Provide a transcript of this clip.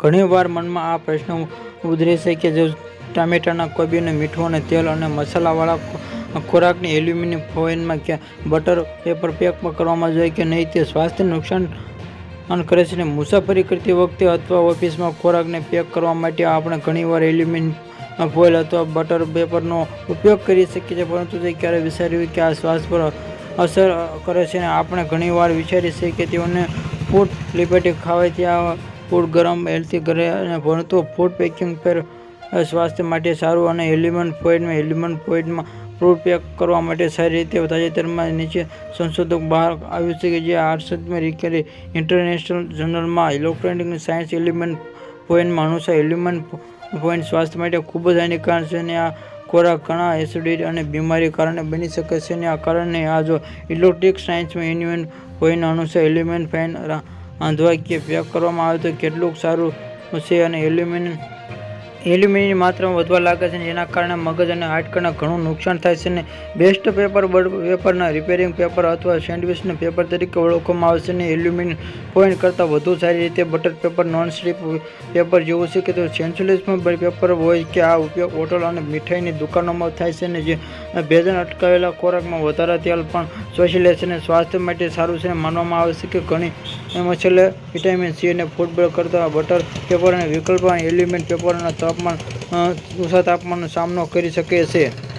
ઘણીવાર મનમાં આ પ્રશ્ન ઉદરે છે કે જો ટામેટાના કોબીને મીઠું અને તેલ અને મસાલાવાળા ખોરાકની એલ્યુમિનિયમ ફોઇલમાં કે બટર પેપર પેક કરવામાં જોઈએ કે નહીં તે સ્વાસ્થ્યને નુકસાન કરે છે ને મુસાફરી કરતી વખતે અથવા ઓફિસમાં ખોરાકને પેક કરવા માટે આપણે ઘણીવાર એલ્યુમિનિયમ ફોઇલ અથવા બટર પેપરનો ઉપયોગ કરી શકીએ છીએ, પરંતુ તે ક્યારે વિચાર્યું કે આ સ્વાસ્થ્ય પર અસર કરે છે અને આપણે ઘણીવાર વિચારીએ છીએ કે તેઓને ફૂડ લિબર્ટી ખાવાથી આ ફૂડ ગરમ હેલ્થી કરે અને ભણતો ફૂડ પેકિંગ પર સ્વાસ્થ્ય માટે સારું અને એલિમેન્ટ પોઈન્ટમાં એલિમેન્ટ પોઈન્ટમાં ફ્રૂટ પેક કરવા માટે સારી રીતે તાજેતરમાં નીચે સંશોધક બહાર આવ્યું છે કે જે આર્ષદમાં રીકેરી ઇન્ટરનેશનલ જર્નલમાં ઇલેક્ટ્રોનિક સાયન્સ એલિમેન્ટ પોઈન્ટમાં અનુસાર એલિમેન્ટ પોઈન્ટ સ્વાસ્થ્ય માટે ખૂબ જ હાનિકારક છે અને આ ખોરાક ઘણા એસિડિટી અને બીમારી કારણે બની શકે છે અને આ કારણે આ જો ઇલેક્ટ્રિક સાયન્સમાં એલ્યુમિનિયમ પોઈન્ટ અનુસાર એલિમેન્ટ ફાઇન રાંધવા કે પેક કરવામાં આવે તો કેટલું સારું છે અને એલ્યુમિનિયમ એલ્યુમિનિયમ માત્રામાં વધવા લાગે છે અને જેના કારણે મગજ અને હાડકાને ઘણું નુકસાન થાય છે અને બેસ્ટ પેપર બર્ડ પેપરના રિપેરિંગ પેપર અથવા સેન્ડવિચના પેપર તરીકે ઓળખવામાં આવે છે અને એલ્યુમિનિયમ પોઈન્ટ કરતાં વધુ સારી રીતે butter paper non stick paper જેવું છે કે તો સેન્ચુરીઝમાં પેપર હોય કે આ ઉપયોગ હોટલ અને મીઠાઈની દુકાનોમાં થાય છે અને જે ભેજન અટકાવેલા ખોરાકમાં વધારે તેલ પણ શોષી લે છે અને સ્વાસ્થ્ય માટે સારું છે માનવામાં આવે છે કે ઘણી મસાલે વિટામિન સી અને ફૂટબોલ કરતાં બટર પેપર અને વિકલ્પ એલ્યુમિનિયમ પેપરના અને તાપમાન તાપમાનનો સામનો કરી શકે છે.